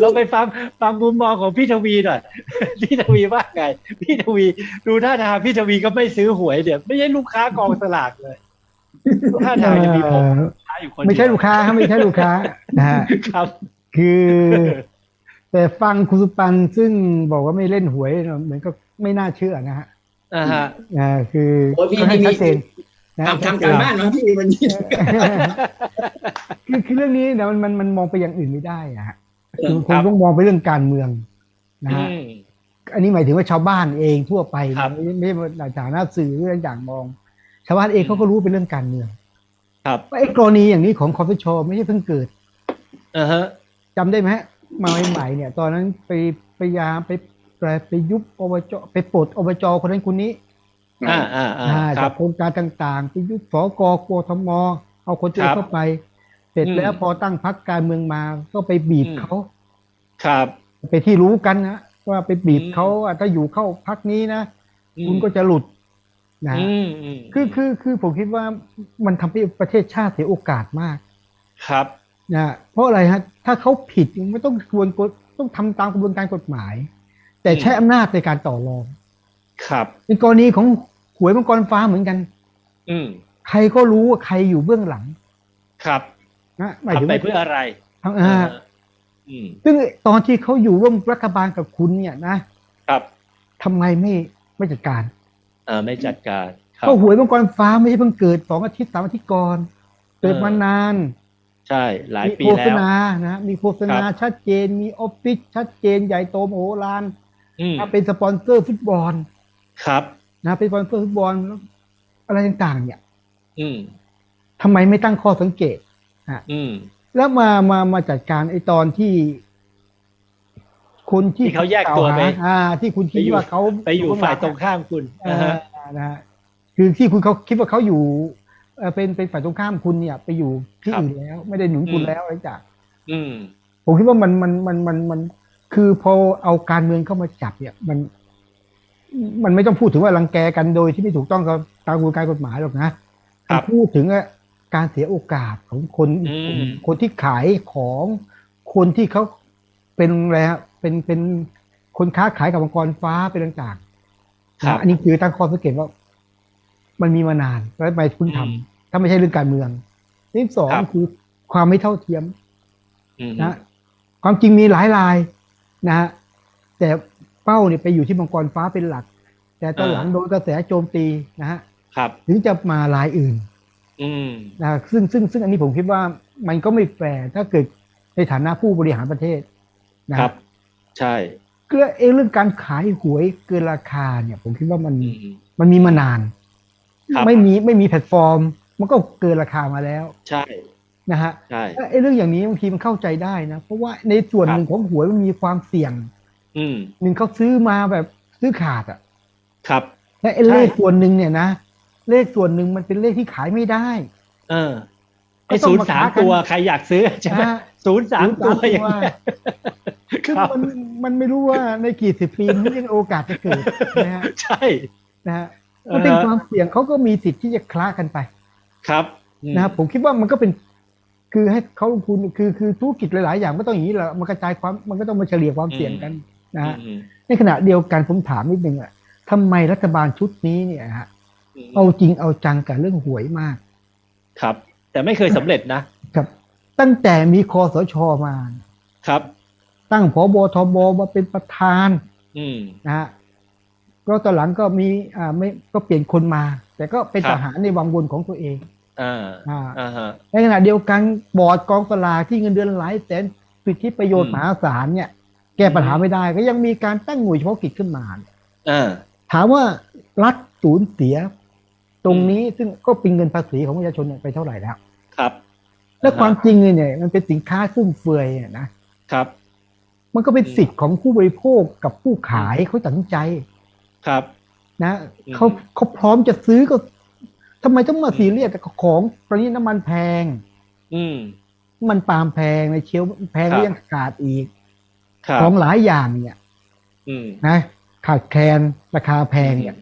เราไปฟังฟังมุมมองของพี่ทวีหน่อยพี่ทวีว่าไง พี่ทวีดูท่าทางพี่ทวีก็ไม่ซื้อหวยเดี๋ยวไม่ใช่ลูกค้ากองสลากเลยท่าทางจะมีผมเอ่อค้าอยู่คนเดียวไม่ใช่ลูกค้าครับไม่ใช่ลูกค้านะฮะครับ คือ แต่ฟังคุณสุปันซึ่งบอกว่าไม่เล่นหวยเหมือนก็ไม่น่าเชื่อนะฮะอ่าฮะอ่าคือโอ้ยพี่ก็ให้นี่มีชัดเจนนะทำทำการบ้านมาพี่วันนี้คือคือเรื่องนี้เนี่ยมันมันมันมองไปอย่างอื่นไม่ได้อะฮะ คือคครังบต้องมองไปเรื่องการเมืองนะอืฮะมอันนี้หมายถึงว่าชาวบ้านเองทั่วไปครับไม่ไม่ไม่ในฐานะสื่อหรืออะไรอย่างมอง ชาวบ้านเองเขาก็รู้เป็นเรื่องการเมือง ครับว่าไอ้กรณีอย่างนี้ของคอสชไม่ใช่เพิ่งเกิดอ่าฮะจำได้ไหมฮะมาใหม่ๆเนี่ย ตอนนั้นไปพยายามไปไปไปยุบอบจไปปลดอบจคนนั้นคนนี้อ่าอ่าอ่าอ่าคจารักบโครงการต่างๆ ไปยุบสกกทมเอาคนตัวครับเข้าไป เสร็จอืมแล้วพอตั้งพักการเมืองมาก็ไปบีบอืมเขาครับ ไปที่รู้กันนะว่าไปบีบอืมเขาอะถ้าอยู่เข้าพักนี้นะอืมคุณก็จะหลุดนะอืมอืมคือคือคือผมคิดว่ามันทำให้ประเทศชาติเสียโอกาสมาก ครับนะเพราะอะไรฮะ ถ้าเขาผิดไม่ต้องกระบวนกฎต้องทำตามกระบวนการกฎหมาย แต่ใช้อำนาจในการต่อรอง ครับเป็นกรณีของหวยมังกรฟ้าเหมือนกัน อืมใครก็รู้ว่าใครอยู่เบื้องหลัง ครับ นะหมายถึงทำไปว่าเพื่ออะไรทางอ่าอืมซึ่งตอนที่เขาอยู่ร่วมรัฐบาลกับคุณเนี่ยนะครับทำไมไม่ไม่จัดการอ่าไม่จัดการครับก็หวยมังกรฟ้าไม่ใช่เพิ่งเกิดสองอาทิตย์สามอาทิตย์ก่อนเกิดมานาน ใช่ หลายมีปีโฆษแล้วณานะมีโฆษณาครับชัดเจนมีออฟฟิศชัดเจนใหญ่โตมโหฬารอืมนะเป็นสปอนเซอร์ฟุตบอลครับนะเป็นสปอนเซอร์ฟุตบอลอะไรต่างๆ เนี่ย อืมทำไมไม่ตั้งข้อสังเกต อืม แล้วมามามาจัดการไอ้ตอนที่คนที่ที่เขาแยกตัวไปล่าหาอ่า ที่คุณคิดไปอยู่ว่าเขาไปอยู่ฝ่ายตรงข้ามคุณอ่านะฮะนะฮะคือที่คุณเขาคิดว่าเขาอยู่เอ่อเป็นเป็นฝ่ายตรงข้ามคุณเนี่ย ไปอยู่ที่อื่นแล้ว ไม่ได้หนุนคุณแล้วอะไรจาก อืม ผมคิดว่ามันมันมันมันมัน คือพอเอาการเมืองเข้ามาจับเนี่ย มัน มันไม่ต้องพูดถึงว่ารังแกกันโดยที่ไม่ถูกต้องกับตามกระบวนการกฎหมายหรอกนะครับมันพูดถึงว่า การเสียโอกาสของคนอืมคนที่ขายของคนที่เขาเป็นอะไรฮะเป็นเป็นคนค้าขายกับองค์กรฟ้าเป็นต่างๆครับนะอันนี้คือตั้งข้อสังเกตว่า มันมีมานานแล้วทำไมคุณทำอืมถ้าไม่ใช่เรื่องการเมืองนี่สองครับคือความไม่เท่าเทียมอืมนะความจริงมีหลายรายนะฮะแต่เป้าเนี่ยไปอยู่ที่มังกรฟ้าเป็นหลัก แต่ตอนหลังโดนกระแสโจมตีนะฮะครับถึงจะมารายอื่นอืม นะซึ่งซึ่งซึ่งอันนี้ผมคิดว่ามันก็ไม่แฟร์ถ้าเกิดในฐานะผู้บริหารประเทศนะครับ ใช่ก็เองเรื่องการขายหวยเกินราคาเนี่ย ผมคิดว่ามันอืมมันมีมานานครับไม่มีไม่มีแพลตฟอร์ม มันก็เกินราคามาแล้ว ใช่นะฮะใช่ไอ้เรื่องอย่างนี้บางทีมันเข้าใจได้นะ เพราะว่าในส่วนครับหนึ่งของหวยมันมีความเสี่ยง อืมหนึ่งเขาซื้อมาแบบซื้อขาดอะ ครับและไอ้ใช่เลขส่วนหนึ่งเนี่ยนะ เลขส่วนหนึ่งมันเป็นเลขที่ขายไม่ได้ เออไอ้ก็ต้อศูงนย์มาสามค้ากันตัวใครอยากซื้อใช่ไหมนะฮะศูนย์สามตัวอย่างเงี้ยคือครับมันมันไม่รู้ว่าในกี่สิบปีมันยังโอกาสจะเกิดนะฮะใช่นะฮะมันเป็นเออความเสี่ยงเขาก็มีสิทธิ์ที่จะคล้ากันไป ครับอืมนะครับผมคิดว่ามันก็เป็น คือให้เขาลงทุนคือคือธุรกิจหลาย ๆ อย่างก็ต้องอย่างนี้แหละมันกระจายความมันก็ต้องมาเฉลี่ยความเสี่ยงกันนะฮะอืมในขณะเดียวกันผมถามนิดนึงอะทำไมรัฐบาลชุดนี้เนี่ยฮะอืม เอาจริงเอาจังกับเรื่องหวยมาก ครับ แต่ไม่เคยสำเร็จนะครับ ตั้งแต่มีคอสชมาครับ ตั้งผบทบมาเป็นประธาน อืมนะฮะก็ตอนหลังก็มีอ่าไม่ก็เปลี่ยนคนมา แต่ก็เป็นครับทหารในวังวนของตัวเองอ่าอ่าอ่าฮะในขณะเดียวกันบอร์ดกองสลากที่เงินเดือนหลายแสนสิทธิประโยชน์อืมมหาศาลเนี่ย แก้ปัญหาไม่ได้ก็ยังมีการตั้งหน่วยเฉพาะกิจขึ้นมาอ่าถามว่ารัฐสูญเสีย ตรงนี้ซึ่งก็เป็นเงินภาษีของประชาชนเนี่ยไปเท่าไหร่แล้ว ครับ และความจริงเนี่ย มันเป็นสินค้าฟุ่มเฟือยอะนะครับ มันก็เป็นสิทธิ์ของผู้บริโภคกับผู้ขายเขาตัดสินใจ ครับ นะอืมเขาเขาพร้อมจะซื้อก็ทำไมต้องมาซีเรียสกับของตอนนี้น้ำมันแพง อืมน้ำมันปาล์มแพงในเชลฟ์แพงครับก็ยังขาดอีกครับของหลายอย่างเนี่ยอืมนะขาดแคลนราคาแพงเนี่ย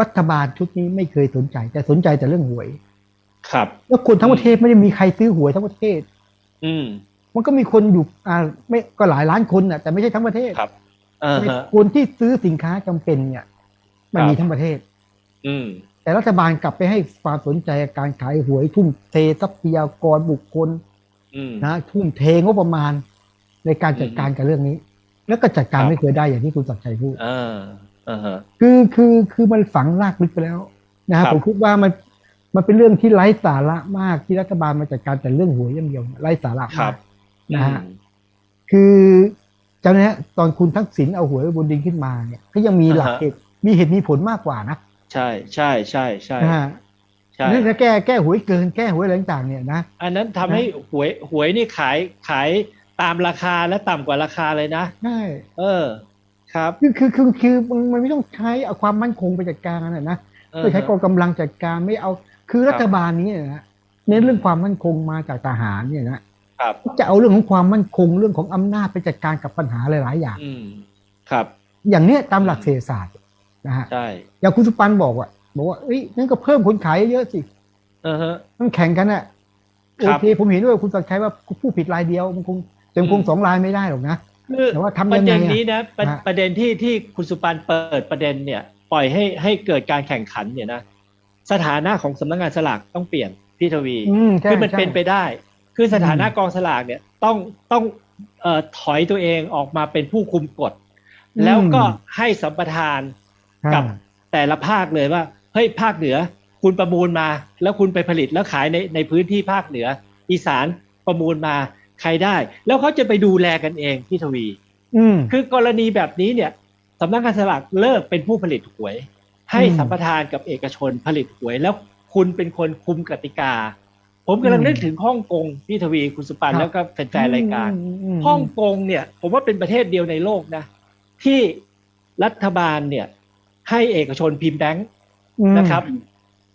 รัฐบาลชุดนี้ไม่เคยสนใจ แต่สนใจแต่เรื่องหวย ครับ แล้วคนทั้งประเทศไม่ได้มีใครซื้อหวยทั้งประเทศ อืม มันก็มีคนอยู่อ่า ไม่ก็หลายล้านคนน่ะ แต่ไม่ใช่ทั้งประเทศครับอ่าฮะคนที่ซื้อสินค้าจำเป็นเนี่ย มันครับมีทั้งประเทศ อืม แต่รัฐบาลกลับไปให้ความสนใจกับการขายหวยทุ่มเททรัพยากรบุคคลอืมนะทุ่มเทงบประมาณในการจัดการกับเรื่องนี้ แล้วก็จัดการครับไม่เคยได้อย่างที่คุณสักดิ์ชัยพูดอ่าอ่าฮะ คือคือคือมันฝังรากลึกไปแล้วนะคครัรับบผมคิดว่ามันมันเป็นเรื่องที่ไร้สาระมากที่รัฐบาลมาจัดการแต่เรื่องหวยอย่างเดียวไร้สาระครัมาบกนะฮะอืมคือจำนะฮะตอนคุณทักษิณเอาหวยบนดินขึ้นมาเนี่ยก็ยังมีหลักอ่าฮะเหตุมีเหตุมีผลมากกว่านะใช่ใช่ใช่ใช่นะฮะใช่นั่นจะแก้แก้หวยเกินแก้หวยอะไรต่างๆเนี่ยนะอันนั้นทำให้หวยหวยนี่ขายขายตามราคาและต่ำกว่าราคาเลยนะใช่เออ ครับ คือคือคือคือมันมันไม่ต้องใช้เอาความมั่นคงไปจัดการนะนะเออไม่ใช้กองกำลังจัดการไม่เอาคือรัฐบาลนี้นะเน้นเรื่องความมั่นคงมาจากทหารเนี่ยนะครับจะเอาเรื่องของความมั่นคงเรื่องของอำนาจไปจัดการกับปัญหาหลายๆอย่างอืมครับ อย่างเนี้ยตามหลักเศรษฐศาสตร์นะฮะใช่อย่างคุณสุปันบอกว่าบอกว่าเอ้ยนั่นก็เพิ่มคนขายเยอะสิเออฮะต้องแข่งกันอะคโอรับเคผมเห็นด้วยคุณสักดิ์ชัยว่าผู้ผิดรายเดียวมันคงจะคงสองรายไม่ได้หรอกนะคือ แต่ว่าทำปยัระงไงเด็นอะนี้นะประฮะประเด็นที่ที่คุณสุปันเปิดประเด็นเนี่ย ปล่อยให้ให้เกิดการแข่งขันเนี่ยนะสถานะของสำนักงานสลากต้องเปลี่ยนพี่ทวีอืมใช่คือมันใช่เป็นไปได้ คือสถานะอืมกองสลากเนี่ยต้องต้องเอ่อถอยตัวเองออกมาเป็นผู้คุมกฎอืมแล้วก็ให้สัมปทานกับอ่าแต่ละภาคเลยว่าเฮ้ยภาคเหนือ คุณประมูลมา แล้วคุณไปผลิตแล้วขายในในพื้นที่ภาคเหนือ อีสานประมูลมา ใครได้ แล้วเขาจะไปดูแลกันเองพี่ทวี อืม คือกรณีแบบนี้เนี่ยสำนักงานสลากเลิกเป็นผู้ผลิตหวย ให้อืม สัมปทานกับเอกชนผลิตหวย แล้วคุณเป็นคนคุมกติกา ผมกำลังอืมนึกถึงฮ่องกงพี่ทวีคุณสุปันครับ แล้วก็แฟนๆรายการ อืมฮ่องกงเนี่ยผมว่าเป็นประเทศเดียวในโลกนะ ที่รัฐบาลเนี่ย ให้เอกชนพิมพ์แบงค์อืมนะครับ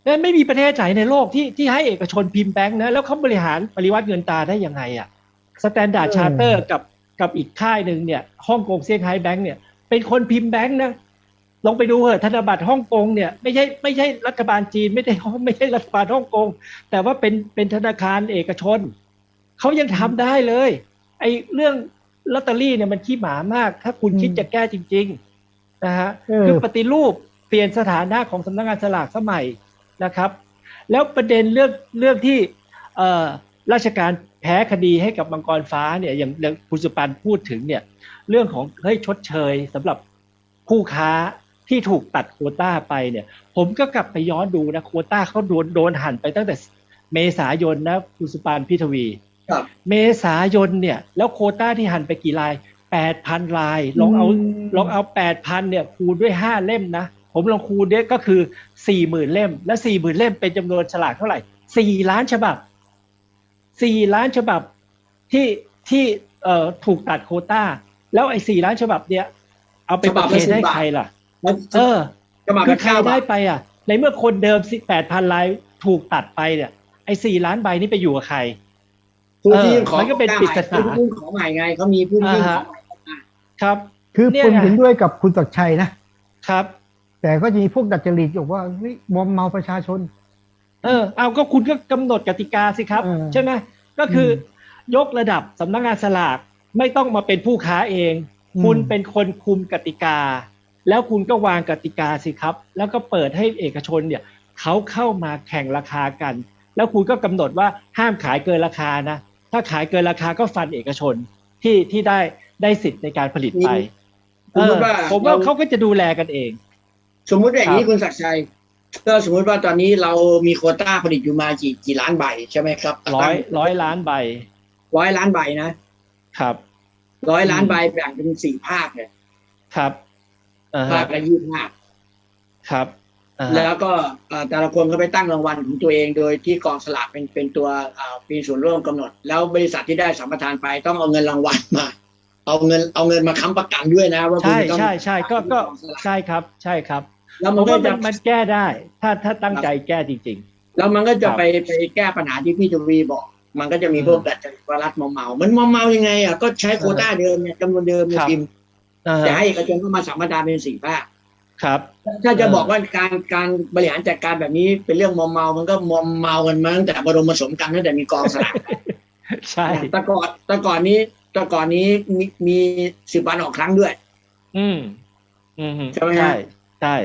และไม่มีประเทศไหนในโลกที่ที่ให้เอกชนพิมพ์แบงค์นะแล้วเขาบริหารปริวัติเงินตราได้ยังไงอะ สแตนดาร์ดชาร์เตอร์กับกับอีกค่ายหนึ่งเนี่ยฮ่องกงเซี่ยงไฮ้แบงค์เนี่ยเป็นคนพิมพ์แบงค์นะลองไปดูเถอะธนบัตรฮ่องกงเนี่ยไม่ใช่ไม่ใช่รัฐบาลจีนไม่ได้ไม่ใช่รัฐบาลฮ่องกง แต่ว่าเป็นเป็นธนาคารเอกชนเขายังทำได้เลยไอ้เรื่องลอตเตอรี่เนี่ยมันขี้หมามาก ถ้าคุณคิดจะแก้จริง ๆนะฮะเออคือปฏิรูปเปลี่ยนสถานะของสำนักงานสลากสมัยนะครับ แล้วประเด็นเรื่องเรื่องที่เอ่อราชการ แพ้คดีให้กับมังกรฟ้าเนี่ยอย่างอย่างคุณสุปันพูดถึงเนี่ยเรื่องของเฮ้ยชดเชยสำหรับผู้ค้าที่ถูกตัดโควต้าไปเนี่ย ผมก็กลับไปย้อนดูนะโควต้าเขาโดนโดนหันไปตั้งแต่เมษายนนะคุณสุปานพิทวีครับเมษายนเนี่ย แล้วโควต้าที่หันไปกี่ลายแปดพันลายลองเอาลองเอาแปดพันเนี่ย คูณด้วยห้าเล่มนะ ผมลองคูณเนี่ยก็คือสี่หมื่นเล่ม และสี่หมื่นเล่มเป็นจำนวนฉลากเท่าไหร่สี่ล้านฉบับ สี่ล้านฉบับที่ที่เอ่อถูกตัดโควต้า แล้วไอ้สี่ล้านฉบับเนี่ยเอาไปฉปบับระละเคน10ให้บาทใครล่ะแล้วเออจะมาคืเป็อนใครข้าวได้ไปอะ ในเมื่อคนเดิมแปดพันลายถูกตัดไปเนี่ยไอ้สี่ล้านใบนี่ไปอยู่กับใครผู้ที่ยื่นขอมันก็เป็นปริศนาผู้ยื่นขอใหม่ไงเขามีผู้ยื่นขอใหม่ครับ คือเนี่ยผมไงเห็นด้วยกับคุณสักดิ์ชัยนะครับ แต่ก็จะมีพวกดัดจริตบอกว่าเฮ้ยมอมเมาประชาชน เออเอาก็คุณก็กำหนดกติกาสิครับเออใช่ไหมก็คืออยกระดับสำนักงานสลากไม่ต้องมาเป็นผู้ค้าเองอืมคุณเป็นคนคุมกติกา แล้วคุณก็วางกติกาสิครับ แล้วก็เปิดให้เอกชนเนี่ยเขาเข้ามาแข่งราคากัน แล้วคุณก็กำหนดว่าห้ามขายเกินราคานะ ถ้าขายเกินราคาก็ฟันเอกชนที่ที่ได้ได้สิทธิ์ในการผลิตไปสมมติว่าเออผมว่าเราเขาก็จะดูแลกันเอง สมมุติอย่างนี้ครับคุณศักดิ์ชัย ก็สมมุติว่าตอนนี้เรามีโควต้าผลิตอยู่มากี่กี่ล้านใบใช่ไหมครับร้อยร้อยล้านใบ ร้อยล้านใบนะครับร้อยล้านใบแบ่งเป็นสี่ภาคเนี่ยครับอ่าภาฮะคละยี่ภาคครับอ่าฮะแล้วก็เอ่อแต่ละคนก็ไปตั้งรางวัลของตัวเองโดยที่กองสลากเป็นเป็นตัวเอ่อมีส่วนร่วมกำหนด แล้วบริษัทที่ได้สัมปทานไปต้องเอาเงินรางวัลมา เอาเงินเอาเงินมาค้ำประกันด้วยนะว่าคุณใช่จะต้องใช่ใช่ก็ก็กองสลากใช่ครับ ใช่ครับ แล้วผมันมก็ว่ามัจะนมันแก้ได้ ถ้าถ้าตั้งใจแก้จริงแล้วมันก็จะครับไปไปแก้ปัญหาที่พี่ทวีบอก มันก็จะมีอืมพวกดัดจริตวรัฐมอมเมามันมอมเมายังไงอะก็ใช้โควต้าเดิมเนี่ยจำนวนเดิมในครับทีมๆอ่าฮะจะให้เอกชนเข้ามาสัมปทานเป็นสี่ภาคครับ ถ้าจะเออบอกว่าการการบริหารจัดการแบบนี้เป็นเรื่องมอมเมา มันก็มอมเมากันมาตั้งแต่บรมผสมกันตั้งแต่มีกองสลากใช่แต่ก่อนแต่ก่อนนี้แต่ก่อนนี้มีมีสิบวันออกครั้งด้วย อืม อืมใช่ไหมฮะ ใช่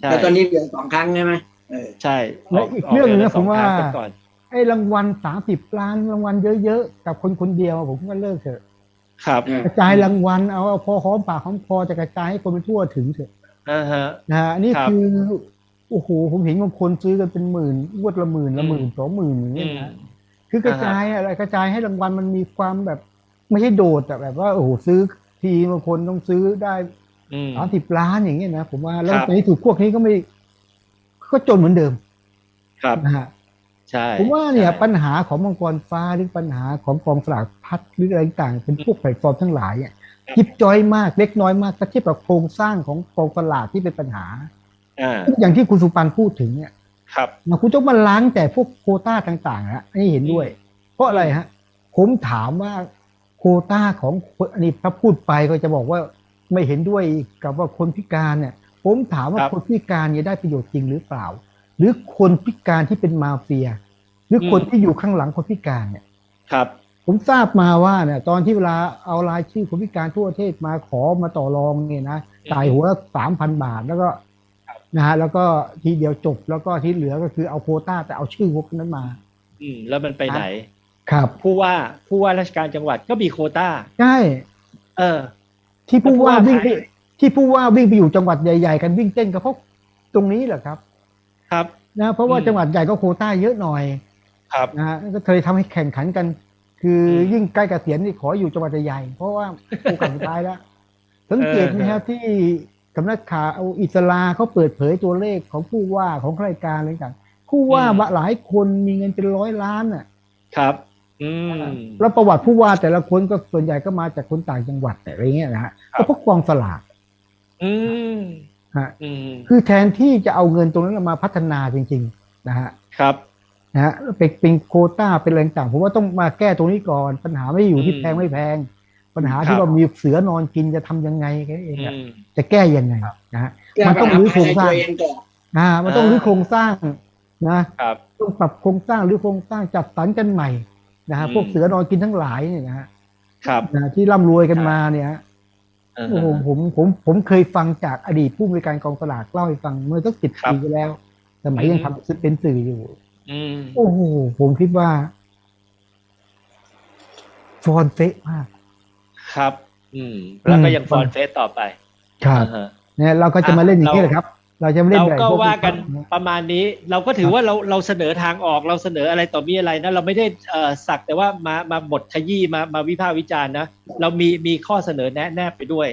ใช่แต่ตอนนี้เหลือสองครั้งใช่ไหมเออใช่และอีกเรื่องหนึงนะกผมว่าสองครั้งไปก่อน ไอ้รางวัลสามสิบล้านรางวัลเยอะๆ กับคนคนเดียวผมก็เลิกเถอะ ครับกระจายรางวัลเอาเอาพอหอมปากหอมคอจะกระจายให้คนไปทั่วถึงเถอะอ่าฮะ นะฮะอันนี่ครับคือโอ้โหผมเห็นบางคนซื้อกันเป็นหมื่นงวดละหมื่นละอืมหมื่นสองหมื่นอย่างอืเงี้ยมนะคือกระจายอะไรกระจายให้รางวัลมันมีความแบบ ไม่ใช่โดดแต่แบบว่าโอ้โหซื้อทีบางคนต้องซื้อได้อืม สามสิบล้านอย่างเงี้ยนะผมว่าแล้วครับในที่สุดพวกนี้ก็ไม่ ก็จนเหมือนเดิม ครับนะฮะใช่ผมว่าเนี่ยใช่ปัญหาของมังกรฟ้าหรือปัญหาของกองสลากพัดหรืออะไรต่างๆเป็นพวกแพลตฟอร์มทั้งหลายเนี่ยยิบจอยมากเล็กน้อยมากถ้าเทียบกับโครงสร้างของกองสลากที่เป็นปัญหาอ่าอย่างที่คุณสุปันพูดถึงเนี่ย ครับนะคุณต้องมาล้างแต่พวกโควต้าต่างๆนะอันนี้เห็นด้วย เพราะอะไรฮะ ผมถามว่าโควต้าของคนอันนี้ถ้าพูดไปก็จะบอกว่า ไม่เห็นด้วยกับว่าคนพิการเนี่ย ผมถามว่าครับคนพิการเนี่ยได้ประโยชน์จริงหรือเปล่า หรือคนพิการที่เป็นมาเฟีย หรือคนอืมที่อยู่ข้างหลังคนพิการเนี่ย ครับ ผมทราบมาว่าเนี่ย ตอนที่เวลาเอารายชื่อคนพิการทั่วประเทศมาขอมาต่อรองเนี่ยนะจ่ายหัวละสามพันบาทแล้วก็นะฮะแล้วก็ทีเดียวจบแล้วก็ที่เหลือก็คือเอาโควต้าแต่เอาชื่อพวกนั้นมา อืม แล้วมันไปไหน ครับ ผู้ว่าผู้ว่าราชการจังหวัดก็มีโควต้าใช่เออ ที่ผู้ว่าแล้วผู้ว่าวิ่งไปใครที่ผู้ว่าวิ่งไปอยู่จังหวัดใหญ่ๆ กันวิ่งเต้นก็เพราะตรงนี้แหละครับ ครับนะเพราะว่าอืมจังหวัดใหญ่ก็โควต้าเยอะหน่อย ครับนะฮะก็เคยทำให้แข่งขันกัน คืออมยิ่งใกล้เกษียณนี่ขออยู่จังหวัดใหญ่ๆเพราะว่าโอกาสสุดท้ายแล้วสังเกตไหมเออครับที่สำนักข่าวเอาอิสลาเขาเปิดเผยตัวเลขของผู้ว่าของข้าราชการอะไรต่างผู้ว่าหลายคนมีเงินเป็นร้อยล้านอะ ครับอืม แล้วประวัติผู้ว่าแต่ละคนก็ส่วนใหญ่ก็มาจากคนต่างจังหวัดอะไรเงี้ยนะฮะครับก็เพราะกองสลากอืมฮะอืมคือแทนที่จะเอาเงินตรงนั้นมาพัฒนาจริง ๆ นะฮะครับนะฮะเป็นเป็นโควต้าเป็นอะไรต่างผมว่าต้องมาแก้ตรงนี้ก่อน ปัญหาไม่ได้อยู่ที่อืมแพงไม่แพง ปัญหาครัที่บว่ามีเสือนอนกินจะทำยังไงแค่นั้นเองอือะมจะแก้ยังไงนะฮะแก้มันปัต้ญองหารื้อโครภายงในสร้างตัวเองก่อนอ่า มันต้องอ่ารื้อโครงสร้างนะครับต้องปรับโครงสร้างหรือโครงสร้างจัดสรรกันใหม่ นะฮะอืมพวกเสือนอนกินทั้งหลายเนี่ยนะฮะครับนะที่ร่ำรวยกันมาเนี่ยฮะอ่าโอ้โหผมผมผมเคยฟังจากอดีตผู้บริการกองสลากเล่าให้ฟังเมื่อสักสิบครับปีที่แล้ว สมัยอืมยังทำเป็นสื่ออยู่อืมโอ้โหผมคิดว่าฟอนเฟะมาก ครับ อืม แล้วก็อืมยังฟอนเฟสต่อไป ครับอ่าฮะเนี่ยเราก็จะมาเล่นอย่างนี้แหละครับ เราจะมาเล่นเราแบบก็พวว่ากันพวประมาณนี้ เราก็ถือว่าเราเราเสนอทางออกเราเสนออะไรต่อมีอะไรนะ เราไม่ได้เอ่อสักแต่ว่ามามาบทขยี้มามาวิพากษ์วิจารณ์นะ เรามีมีข้อเสนอแนะแนบไปด้วย